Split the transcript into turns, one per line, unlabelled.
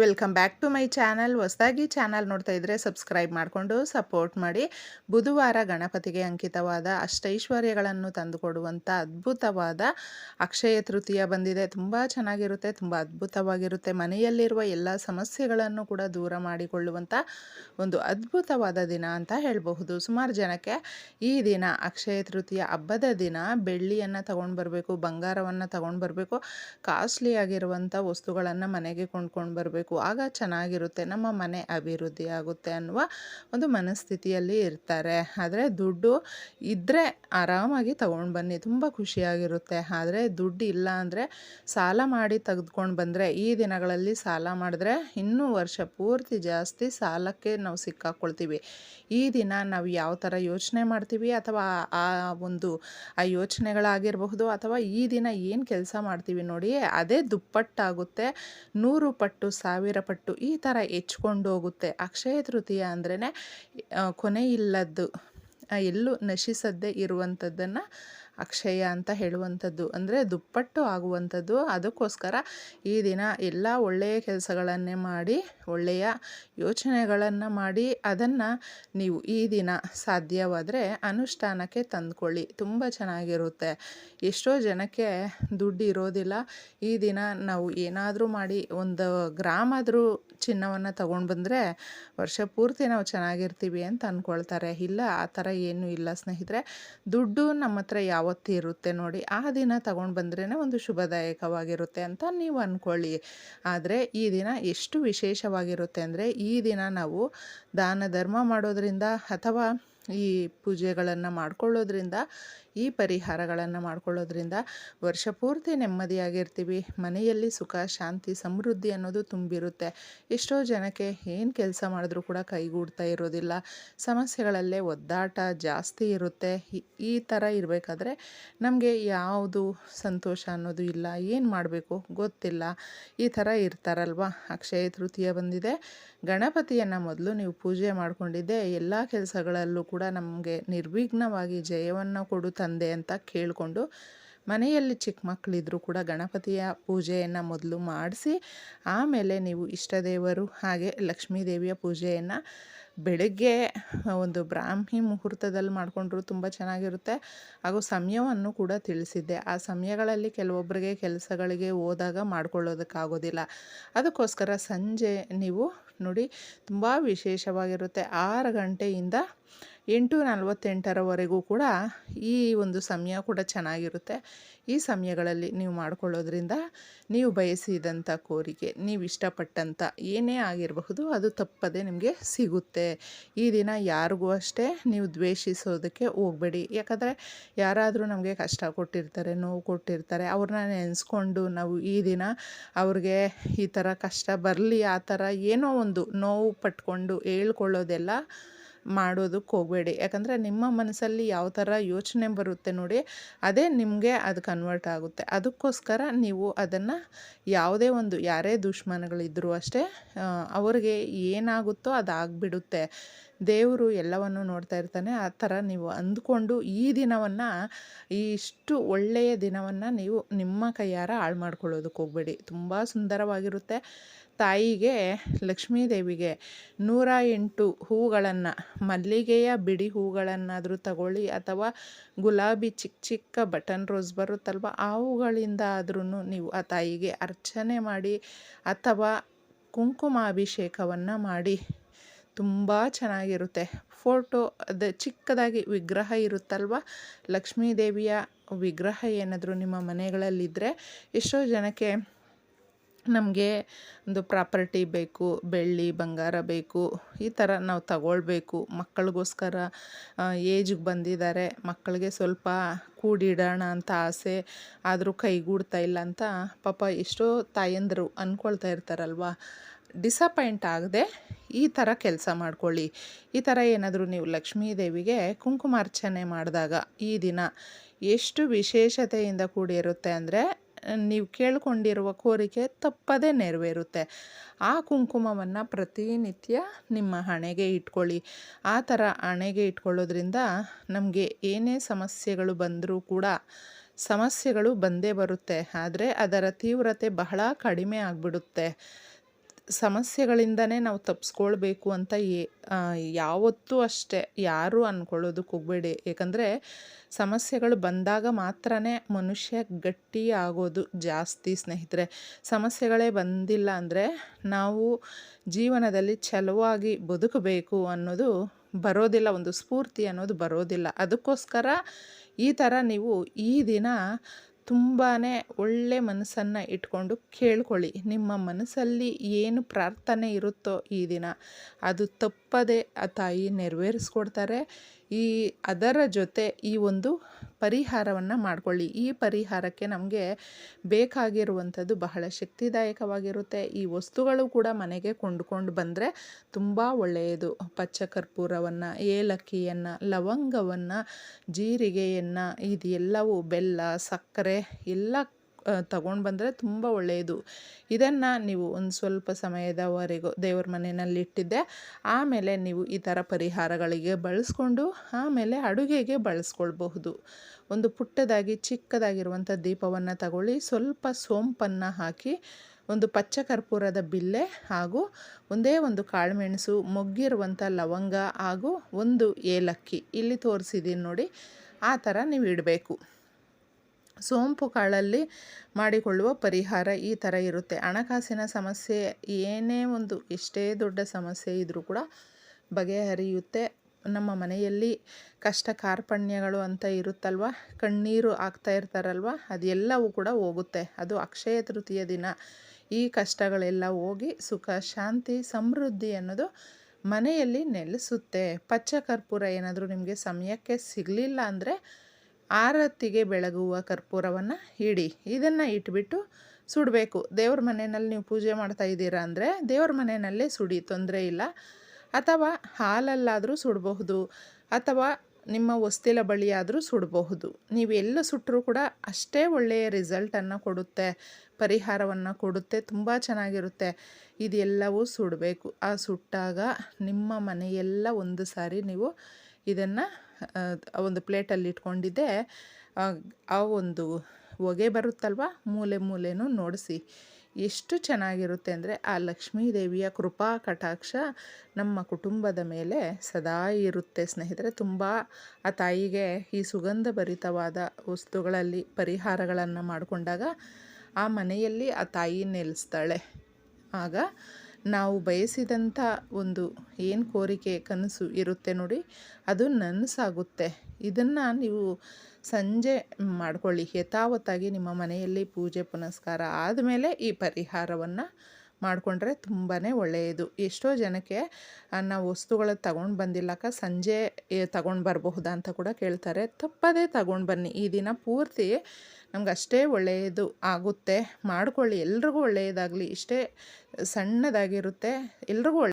Welcome back to my channel. ಹೊಸದಾಗಿ channel ನೋಡ್ತಾ ಇದ್ದರೆ ಸಬ್ಸ್ಕ್ರೈಬ್ ಮಾಡಿಕೊಂಡು ಸಪೋರ್ಟ್ ಮಾಡಿ. ಬುಧವಾರ ಗಣಪತಿಗೆ ಅಂಕಿತವಾದ ಅಷ್ಟೈಶ್ವರ್ಯಗಳನ್ನು ತಂದುಕೊಡುವಂಥ ಅದ್ಭುತವಾದ ಅಕ್ಷಯ ತೃತೀಯ ಬಂದಿದೆ. ತುಂಬ ಚೆನ್ನಾಗಿರುತ್ತೆ, ತುಂಬ ಅದ್ಭುತವಾಗಿರುತ್ತೆ. ಮನೆಯಲ್ಲಿರುವ ಎಲ್ಲ ಸಮಸ್ಯೆಗಳನ್ನು ಕೂಡ ದೂರ ಮಾಡಿಕೊಳ್ಳುವಂಥ ಒಂದು ಅದ್ಭುತವಾದ ದಿನ ಅಂತ ಹೇಳಬಹುದು. ಸುಮಾರು ಜನಕ್ಕೆ ಈ ದಿನ ಅಕ್ಷಯ ತೃತೀಯ ಹಬ್ಬದ ದಿನ ಬೆಳ್ಳಿಯನ್ನು ತಗೊಂಡು ಬರಬೇಕು, ಬಂಗಾರವನ್ನು ತಗೊಂಡು ಬರಬೇಕು ಕಾಸ್ಟ್ಲಿ ಆಗಿರುವಂಥ ವಸ್ತುಗಳನ್ನು ಮನೆಗೆ ಕೊಂಡ್ಕೊಂಡು ಬರಬೇಕು. ಆಗ ಚೆನ್ನಾಗಿರುತ್ತೆ. ನಮ್ಮ ಮನೆ ಅಭಿವೃದ್ಧಿ ಆಗುತ್ತೆ ಅನ್ನುವ ಒಂದು ಮನಸ್ಥಿತಿಯಲ್ಲಿ ಇರ್ತಾರೆ. ಆದರೆ ದುಡ್ಡು ಇದ್ದರೆ ಆರಾಮಾಗಿ ತಗೊಂಡು ಬನ್ನಿ. ತುಂಬ ಖುಷಿಯಾಗಿರುತ್ತೆ. ಆದರೆ ದುಡ್ಡು ಇಲ್ಲ ಅಂದರೆ ಸಾಲ ಮಾಡಿ ತೆಗೆದುಕೊಂಡು ಬಂದರೆ, ಈ ದಿನಗಳಲ್ಲಿ ಸಾಲ ಮಾಡಿದ್ರೆ ಇನ್ನೂ ವರ್ಷ ಪೂರ್ತಿ ಜಾಸ್ತಿ ಸಾಲಕ್ಕೆ ನಾವು ಸಿಕ್ಕಾಕ್ಕೊಳ್ತೀವಿ ಈ ದಿನ ನಾವು ಯಾವ ಥರ ಯೋಚನೆ ಮಾಡ್ತೀವಿ ಅಥವಾ ಆ ಒಂದು, ಆ ಯೋಚನೆಗಳಾಗಿರಬಹುದು ಅಥವಾ ಈ ದಿನ ಏನು ಕೆಲಸ ಮಾಡ್ತೀವಿ ನೋಡಿ, ಅದೇ ದುಪ್ಪಟ್ಟಾಗುತ್ತೆ. ನೂರು ಪಟ್ಟು ಸಾವಿರ ಪಟ್ಟು ಈ ಥರ ಹೆಚ್ಕೊಂಡು ಹೋಗುತ್ತೆ. ಅಕ್ಷಯ ತೃತೀಯ ಅಂದ್ರೇ ಕೊನೆ ಇಲ್ಲದ್ದು ಎಲ್ಲೂ ನಶಿಸದ್ದೇ ಇರುವಂಥದ್ದನ್ನು ಅಕ್ಷಯ ಅಂತ ಹೇಳುವಂಥದ್ದು. ಅಂದರೆ ದುಪ್ಪಟ್ಟು ಆಗುವಂಥದ್ದು. ಅದಕ್ಕೋಸ್ಕರ ಈ ದಿನ ಎಲ್ಲ ಒಳ್ಳೆಯ ಕೆಲಸಗಳನ್ನೇ ಮಾಡಿ, ಒಳ್ಳೆಯ ಯೋಚನೆಗಳನ್ನು ಮಾಡಿ, ಅದನ್ನು ನೀವು ಈ ದಿನ ಸಾಧ್ಯವಾದರೆ ಅನುಷ್ಠಾನಕ್ಕೆ ತಂದುಕೊಳ್ಳಿ. ತುಂಬ ಚೆನ್ನಾಗಿರುತ್ತೆ. ಎಷ್ಟೋ ಜನಕ್ಕೆ ದುಡ್ಡು ಇರೋದಿಲ್ಲ. ಈ ದಿನ ನಾವು ಏನಾದರೂ ಮಾಡಿ, ಒಂದು ಗ್ರಾಮ್ ಆದರೂ ಚಿನ್ನವನ್ನು ತಗೊಂಡು ಬಂದರೆ ವರ್ಷ ಪೂರ್ತಿ ನಾವು ಚೆನ್ನಾಗಿರ್ತೀವಿ ಅಂತ ಅಂದ್ಕೊಳ್ತಾರೆ ಇಲ್ಲ, ಆ ಥರ ಏನೂ ಇಲ್ಲ ಸ್ನೇಹಿತರೆ. ದುಡ್ಡು ನಮ್ಮ ಹತ್ರ ಯಾವತ್ತೂ ಇರುತ್ತೆ ನೋಡಿ. ಆ ದಿನ ತಗೊಂಡು ಬಂದ್ರೇ ಒಂದು ಶುಭದಾಯಕವಾಗಿರುತ್ತೆ ಅಂತ ನೀವು ಅಂದ್ಕೊಳ್ಳಿ ಆದರೆ ಈ ದಿನ ಎಷ್ಟು ವಿಶೇಷವಾಗಿರುತ್ತೆ ಅಂದರೆ ಈ ದಿನ ನಾವು ದಾನ ಧರ್ಮ ಮಾಡೋದ್ರಿಂದ ಅಥವಾ ಈ ಪೂಜೆಗಳನ್ನು ಮಾಡ್ಕೊಳ್ಳೋದ್ರಿಂದ ಈ ಪರಿಹಾರಗಳನ್ನು ಮಾಡ್ಕೊಳ್ಳೋದ್ರಿಂದ ವರ್ಷ ಪೂರ್ತಿ ನೆಮ್ಮದಿಯಾಗಿರ್ತೀವಿ. ಮನೆಯಲ್ಲಿ ಸುಖ, ಶಾಂತಿ, ಸಮೃದ್ಧಿ ಅನ್ನೋದು ತುಂಬಿರುತ್ತೆ. ಎಷ್ಟೋ ಜನಕ್ಕೆ ಏನು ಕೆಲಸ ಮಾಡಿದ್ರೂ ಕೂಡ ಕೈಗೂಡ್ತಾ ಇರೋದಿಲ್ಲ. ಸಮಸ್ಯೆಗಳಲ್ಲೇ ಒದ್ದಾಟ ಜಾಸ್ತಿ ಇರುತ್ತೆ. ಈ ಥರ ಇರಬೇಕಾದ್ರೆ ನಮಗೆ ಯಾವುದು ಸಂತೋಷ ಅನ್ನೋದು ಇಲ್ಲ. ಏನು ಮಾಡಬೇಕು? ಗೊತ್ತಿಲ್ಲ. ಈ ಥರ ಇರ್ತಾರಲ್ವ? ಅಕ್ಷಯ ತೃತೀಯ ಬಂದಿದೆ. ಗಣಪತಿಯನ್ನು ಮೊದಲು ನೀವು ಪೂಜೆ ಮಾಡಿಕೊಂಡಿದ್ದೆ. ಎಲ್ಲ ಕೆಲಸಗಳಲ್ಲೂ ಕೂಡ ನಮಗೆ ನಿರ್ವಿಘ್ನವಾಗಿ ಜಯವನ್ನು ಕೊಡು ತಂದೆ ಅಂತ ಕೇಳಿಕೊಂಡು ಮನೆಯಲ್ಲಿ ಚಿಕ್ಕ ಮಕ್ಕಳಿದ್ರೂ ಕೂಡ ಗಣಪತಿಯ ಪೂಜೆಯನ್ನು ಮೊದಲು ಮಾಡಿಸಿ, ಆಮೇಲೆ ನೀವು ಇಷ್ಟದೇವರು ಹಾಗೆ ಲಕ್ಷ್ಮೀ ದೇವಿಯ ಪೂಜೆಯನ್ನು ಬೆಳಗ್ಗೆ ಒಂದು ಬ್ರಾಹ್ಮಿ ಮುಹೂರ್ತದಲ್ಲಿ ಮಾಡಿಕೊಂಡ್ರು ತುಂಬ ಚೆನ್ನಾಗಿರುತ್ತೆ. ಹಾಗೂ ಸಮಯವನ್ನು ಕೂಡ ತಿಳಿಸಿದ್ದೆ. ಆ ಸಮಯಗಳಲ್ಲಿ ಕೆಲವೊಬ್ಬರಿಗೆ ಕೆಲಸಗಳಿಗೆ ಹೋದಾಗ ಮಾಡ್ಕೊಳ್ಳೋದಕ್ಕಾಗೋದಿಲ್ಲ. ಅದಕ್ಕೋಸ್ಕರ ಸಂಜೆ ನೀವು ನೋಡಿ, ತುಂಬ ವಿಶೇಷವಾಗಿರುತ್ತೆ. ಆರು ಗಂಟೆಯಿಂದ ಎಂಟು ನಲವತ್ತೆಂಟರವರೆಗೂ ಕೂಡ ಈ ಒಂದು ಸಮಯ ಕೂಡ ಚೆನ್ನಾಗಿರುತ್ತೆ. ಈ ಸಮಯಗಳಲ್ಲಿ ನೀವು ಮಾಡಿಕೊಳ್ಳೋದ್ರಿಂದ ನೀವು ಬಯಸಿದಂಥ ಕೋರಿಕೆ ನೀವು ಇಷ್ಟಪಟ್ಟಂಥ ಏನೇ ಆಗಿರಬಹುದು ಅದು ತಪ್ಪದೆ ನಿಮಗೆ ಸಿಗುತ್ತೆ. ಈ ದಿನ ಯಾರಿಗೂ ಅಷ್ಟೇ ನೀವು ದ್ವೇಷಿಸೋದಕ್ಕೆ ಹೋಗಬೇಡಿ. ಯಾಕಂದರೆ ಯಾರಾದರೂ ನಮಗೆ ಕಷ್ಟ ಕೊಟ್ಟಿರ್ತಾರೆ, ನೋವು ಕೊಟ್ಟಿರ್ತಾರೆ, ಅವ್ರನ್ನ ನೆನೆಸ್ಕೊಂಡು ನಾವು ಈ ದಿನ ಅವ್ರಿಗೆ ಈ ಥರ ಕಷ್ಟ ಬರಲಿ, ಆ ಥರ ಏನೋ ಒಂದು ನೋವು ಪಟ್ಕೊಂಡು ಹೇಳ್ಕೊಳ್ಳೋದೆಲ್ಲ ಮಾಡೋದಕ್ಕೆ ಹೋಗಬೇಡಿ. ಯಾಕಂದರೆ ನಿಮ್ಮ ಮನಸ್ಸಲ್ಲಿ ಯಾವ ಥರ ಯೋಚನೆ ಬರುತ್ತೆ ನೋಡಿ, ಅದೇ ನಿಮಗೆ ಅದು ಕನ್ವರ್ಟ್ ಆಗುತ್ತೆ. ಅದಕ್ಕೋಸ್ಕರ ನೀವು ಅದನ್ನು ಯಾವುದೇ ಒಂದು, ಯಾರೇ ದುಶ್ಮನಗಳಿದ್ದರೂ ಅಷ್ಟೇ ಅವ್ರಿಗೆ ಏನಾಗುತ್ತೋ ಅದು ಆಗಿಬಿಡುತ್ತೆ ದೇವರು ಎಲ್ಲವನ್ನು ನೋಡ್ತಾ ಇರ್ತಾನೆ. ಆ ಥರ ನೀವು ಅಂದ್ಕೊಂಡು ಈ ದಿನವನ್ನು, ಇಷ್ಟು ಒಳ್ಳೆಯ ದಿನವನ್ನು ನೀವು ನಿಮ್ಮ ಕೈಯಾರ ಹಾಳು ಮಾಡ್ಕೊಳ್ಳೋದಕ್ಕೆ ಹೋಗಬೇಡಿ. ತುಂಬ ಸುಂದರವಾಗಿರುತ್ತೆ. ತಾಯಿಗೆ, ಲಕ್ಷ್ಮೀದೇವಿಗೆ ನೂರ ಎಂಟು ಹೂಗಳನ್ನು, ಮಲ್ಲಿಗೆಯ ಬಿಡಿ ಹೂಗಳನ್ನಾದರೂ ತಗೊಳ್ಳಿ ಅಥವಾ ಗುಲಾಬಿ ಚಿಕ್ಕ ಚಿಕ್ಕ ಬಟನ್ ರೋಸ್ ಬರುತ್ತಲ್ವ ಆ ಹೂಗಳಿಂದ ಆದ್ರೂ ನೀವು ಆ ತಾಯಿಗೆ ಅರ್ಚನೆ ಮಾಡಿ ಅಥವಾ ಕುಂಕುಮಾಭಿಷೇಕವನ್ನು ಮಾಡಿ. ತುಂಬ ಚೆನ್ನಾಗಿರುತ್ತೆ. ಫೋಟೋ, ಅದು ಚಿಕ್ಕದಾಗಿ ವಿಗ್ರಹ ಇರುತ್ತಲ್ವ ಲಕ್ಷ್ಮೀ ದೇವಿಯ ವಿಗ್ರಹ ಏನಾದರೂ ನಿಮ್ಮ ಮನೆಗಳಲ್ಲಿದ್ದರೆ ಎಷ್ಟೋ ಜನಕ್ಕೆ ನಮಗೆ ಒಂದು ಪ್ರಾಪರ್ಟಿ ಬೇಕು, ಬೆಳ್ಳಿ, ಬಂಗಾರ ಬೇಕು, ಈ ಥರ ನಾವು ತಗೊಳ್ಬೇಕು. ಮಕ್ಕಳಿಗೋಸ್ಕರ ಏಜಿಗೆ ಬಂದಿದ್ದಾರೆ, ಮಕ್ಕಳಿಗೆ ಸ್ವಲ್ಪ ಕೂಡಿಡೋಣ ಅಂತ ಆಸೆ, ಆದರೂ ಕೈಗೂಡ್ತಾ ಇಲ್ಲ ಅಂತ ಪಾಪ ಎಷ್ಟೋ ತಾಯಂದರು ಅಂದ್ಕೊಳ್ತಾ ಇರ್ತಾರಲ್ವ? ಡಿಸಪಾಯಿಂಟ್ ಆಗದೆ ಈ ಥರ ಕೆಲಸ ಮಾಡ್ಕೊಳ್ಳಿ. ಈ ಥರ ಏನಾದರೂ ನೀವು ಲಕ್ಷ್ಮೀ ದೇವಿಗೆ ಕುಂಕುಮಾರ್ಚನೆ ಮಾಡಿದಾಗ ಈ ದಿನ ಎಷ್ಟು ವಿಶೇಷತೆಯಿಂದ ಕೂಡಿರುತ್ತೆ ಅಂದರೆ ನೀವು ಕೇಳಿಕೊಂಡಿರುವ ಕೋರಿಕೆ ತಪ್ಪದೇ ನೆರವೇರುತ್ತೆ. ಆ ಕುಂಕುಮವನ್ನು ಪ್ರತಿನಿತ್ಯ ನಿಮ್ಮ ಹಣೆಗೆ ಇಟ್ಕೊಳ್ಳಿ. ಆ ಥರ ಹಣೆಗೆ ಇಟ್ಕೊಳ್ಳೋದ್ರಿಂದ ನಮಗೆ ಏನೇ ಸಮಸ್ಯೆಗಳು ಬಂದರೂ ಕೂಡ ಸಮಸ್ಯೆಗಳು ಬಂದೇ ಬರುತ್ತೆ. ಆದರೆ ಅದರ ತೀವ್ರತೆ ಬಹಳ ಕಡಿಮೆ ಆಗಿಬಿಡುತ್ತೆ. ಸಮಸ್ಯೆಗಳಿಂದನೇ ನಾವು ತಪ್ಪಿಸ್ಕೊಳ್ಬೇಕು ಅಂತ ಏ ಯಾವತ್ತೂ ಅಷ್ಟೇ. ಯಾರೂ ಅಂದ್ಕೊಳ್ಳೋದಕ್ಕೆ ಹೋಗಬೇಡಿ. ಏಕೆಂದರೆ ಸಮಸ್ಯೆಗಳು ಬಂದಾಗ ಮಾತ್ರ ಮನುಷ್ಯ ಗಟ್ಟಿ ಆಗೋದು ಜಾಸ್ತಿ, ಸ್ನೇಹಿತರೆ. ಸಮಸ್ಯೆಗಳೇ ಬಂದಿಲ್ಲ ಅಂದರೆ ನಾವು ಜೀವನದಲ್ಲಿ ಛಲವಾಗಿ ಬದುಕಬೇಕು ಅನ್ನೋದು ಬರೋದಿಲ್ಲ, ಒಂದು ಸ್ಫೂರ್ತಿ ಅನ್ನೋದು ಬರೋದಿಲ್ಲ. ಅದಕ್ಕೋಸ್ಕರ ಈ ಥರ ನೀವು ಈ ದಿನ ತುಂಬಾ ಒಳ್ಳೆ ಮನಸ್ಸನ್ನು ಇಟ್ಕೊಂಡು ಕೇಳ್ಕೊಳ್ಳಿ. ನಿಮ್ಮ ಮನಸ್ಸಲ್ಲಿ ಏನು ಪ್ರಾರ್ಥನೆ ಇರುತ್ತೋ ಈ ದಿನ, ಅದು ತಪ್ಪದೆ ಆ ತಾಯಿ ನೆರವೇರಿಸ್ಕೊಡ್ತಾರೆ. ಈ ಅದರ ಜೊತೆ ಈ ಒಂದು ಪರಿಹಾರವನ್ನು ಮಾಡಿಕೊಳ್ಳಿ. ಈ ಪರಿಹಾರಕ್ಕೆ ನಮಗೆ ಬೇಕಾಗಿರುವಂಥದ್ದು ಬಹಳ ಶಕ್ತಿದಾಯಕವಾಗಿರುತ್ತೆ. ಈ ವಸ್ತುಗಳು ಕೂಡ ಮನೆಗೆ ಕೊಂಡುಕೊಂಡು ಬಂದರೆ ತುಂಬ ಒಳ್ಳೆಯದು. ಪಚ್ಚ ಕರ್ಪೂರವನ್ನು, ಏಲಕ್ಕಿಯನ್ನು, ಲವಂಗವನ್ನು, ಜೀರಿಗೆಯನ್ನು, ಇದೆಲ್ಲವೂ ಬೆಲ್ಲ, ಸಕ್ಕರೆ, ಎಲ್ಲ ತಗೊಂಡು ಬಂದರೆ ತುಂಬ ಒಳ್ಳೆಯದು ಇದನ್ನು ನೀವು ಒಂದು ಸ್ವಲ್ಪ ಸಮಯದವರೆಗೂ ದೇವ್ರ ಮನೆಯಲ್ಲಿ ಇಟ್ಟಿದ್ದೆ. ಆಮೇಲೆ ನೀವು ಈ ಥರ ಪರಿಹಾರಗಳಿಗೆ ಬಳಸ್ಕೊಂಡು ಆಮೇಲೆ ಅಡುಗೆಗೆ ಬಳಸ್ಕೊಳ್ಬಹುದು. ಒಂದು ಪುಟ್ಟದಾಗಿ ಚಿಕ್ಕದಾಗಿರುವಂಥ ದೀಪವನ್ನು ತಗೊಳ್ಳಿ. ಸ್ವಲ್ಪ ಸೋಂಪನ್ನು ಹಾಕಿ ಒಂದು ಪಚ್ಚ ಕರ್ಪೂರದ ಬಿಲ್ಲೆ ಹಾಗೂ ಒಂದೇ ಒಂದು ಕಾಳುಮೆಣಸು ಮೊಗ್ಗಿರುವಂಥ ಲವಂಗ ಹಾಗೂ ಒಂದು ಏಲಕ್ಕಿ. ಇಲ್ಲಿ ತೋರಿಸಿದ್ದೀನಿ ನೋಡಿ. ಆ ಥರ ನೀವು ಇಡಬೇಕು. ಸೋಂಪು ಕಾಳಲ್ಲಿ ಮಾಡಿಕೊಳ್ಳುವ ಪರಿಹಾರ ಈ ಥರ ಇರುತ್ತೆ. ಹಣಕಾಸಿನ ಸಮಸ್ಯೆ ಏನೇ ಒಂದು, ಎಷ್ಟೇ ದೊಡ್ಡ ಸಮಸ್ಯೆ ಇದ್ದರೂ ಕೂಡ ಬಗೆಹರಿಯುತ್ತೆ. ನಮ್ಮ ಮನೆಯಲ್ಲಿ ಕಷ್ಟ ಕಾರ್ಪಣ್ಯಗಳು ಅಂತ ಇರುತ್ತಲ್ವ? ಕಣ್ಣೀರು ಆಗ್ತಾ ಇರ್ತಾರಲ್ವ? ಅದೆಲ್ಲವೂ ಕೂಡ ಹೋಗುತ್ತೆ. ಅದು ಅಕ್ಷಯ ತೃತೀಯ ದಿನ. ಈ ಕಷ್ಟಗಳೆಲ್ಲ ಹೋಗಿ ಸುಖ, ಶಾಂತಿ, ಸಮೃದ್ಧಿ ಅನ್ನೋದು ಮನೆಯಲ್ಲಿ ನೆಲೆಸುತ್ತೆ. ಪಚ್ಚ ಕರ್ಪೂರ ಏನಾದರೂ ನಿಮಗೆ ಸಮಯಕ್ಕೆ ಸಿಗಲಿಲ್ಲ ಅಂದರೆ ಆರತಿಗೆ ಬೆಳಗುವ ಕರ್ಪೂರವನ್ನು ಇಡಿ. ಇದನ್ನು ಇಟ್ಬಿಟ್ಟು ಸುಡಬೇಕು. ದೇವ್ರ ಮನೆಯಲ್ಲಿ ನೀವು ಪೂಜೆ ಮಾಡ್ತಾ ಇದ್ದೀರಾ ಅಂದರೆ ದೇವ್ರ ಮನೆಯಲ್ಲೇ ಸುಡಿ, ತೊಂದರೆ ಇಲ್ಲ. ಅಥವಾ ಹಾಲಲ್ಲಾದರೂ ಸುಡಬಹುದು. ಅಥವಾ ನಿಮ್ಮ ಹೊಸ್ತಿಲ ಬಳಿಯಾದರೂ ಸುಡಬಹುದು. ನೀವು ಎಲ್ಲ ಸುಟ್ಟರೂ ಕೂಡ ಅಷ್ಟೇ ಒಳ್ಳೆಯ ರಿಸಲ್ಟನ್ನು ಕೊಡುತ್ತೆ. ಪರಿಹಾರವನ್ನು ಕೊಡುತ್ತೆ. ತುಂಬ ಚೆನ್ನಾಗಿರುತ್ತೆ. ಇದೆಲ್ಲವೂ ಸುಡಬೇಕು. ಆ ಸುಟ್ಟಾಗ ನಿಮ್ಮ ಮನೆಯೆಲ್ಲ ಒಂದು ಸಾರಿ ನೀವು ಇದನ್ನು ಒಂದು ಪ್ಲೇಟಲ್ಲಿ ಇಟ್ಕೊಂಡಿದ್ದೆ. ಆ ಒಂದು ಹೊಗೆ ಬರುತ್ತಲ್ವ? ಮೂಲೆ ಮೂಲೆನೂ ನೋಡಿಸಿ. ಎಷ್ಟು ಚೆನ್ನಾಗಿರುತ್ತೆ ಅಂದರೆ ಆ ಲಕ್ಷ್ಮೀ ದೇವಿಯ ಕೃಪಾ ಕಟಾಕ್ಷ ನಮ್ಮ ಕುಟುಂಬದ ಮೇಲೆ ಸದಾ ಇರುತ್ತೆ ಸ್ನೇಹಿತರೆ. ತುಂಬ ಆ ತಾಯಿಗೆ ಈ ಸುಗಂಧ ಭರಿತವಾದ ವಸ್ತುಗಳಲ್ಲಿ ಪರಿಹಾರಗಳನ್ನು ಮಾಡಿಕೊಂಡಾಗ ಆ ಮನೆಯಲ್ಲಿ ಆ ತಾಯಿ ನೆಲೆಸ್ತಾಳೆ. ಆಗ ನಾವು ಬಯಸಿದಂಥ ಒಂದು ಏನು ಕೋರಿಕೆ ಕನಸು ಇರುತ್ತೆ ನೋಡಿ, ಅದು ನನಸಾಗುತ್ತೆ. ಇದನ್ನು ನೀವು ಸಂಜೆ ಮಾಡಿಕೊಳ್ಳಿ. ಯಥಾವತ್ತಾಗಿ ನಿಮ್ಮ ಮನೆಯಲ್ಲಿ ಪೂಜೆ ಪುನಸ್ಕಾರ ಆದಮೇಲೆ ಈ ಪರಿಹಾರವನ್ನು ಮಾಡಿಕೊಂಡ್ರೆ ತುಂಬಾ ಒಳ್ಳೆಯದು. ಎಷ್ಟೋ ಜನಕ್ಕೆ ನಾವು ವಸ್ತುಗಳು ತಗೊಂಡು ಬಂದಿಲ್ಲಕ್ಕ ಸಂಜೆ ತಗೊಂಡು ಬರಬಹುದಾ ಅಂತ ಕೂಡ ಕೇಳ್ತಾರೆ. ತಪ್ಪದೇ ತಗೊಂಡು ಬನ್ನಿ. ಈ ದಿನ ಪೂರ್ತಿ ನಮ್ಗೆ ಅಷ್ಟೇ ಒಳ್ಳೆಯದು ಆಗುತ್ತೆ. ಮಾಡ್ಕೊಳ್ಳಿ. ಎಲ್ರಿಗೂ ಒಳ್ಳೆಯದಾಗಲಿ. ಇಷ್ಟೇ ಸಣ್ಣದಾಗಿರುತ್ತೆ. ಎಲ್ರಿಗೂ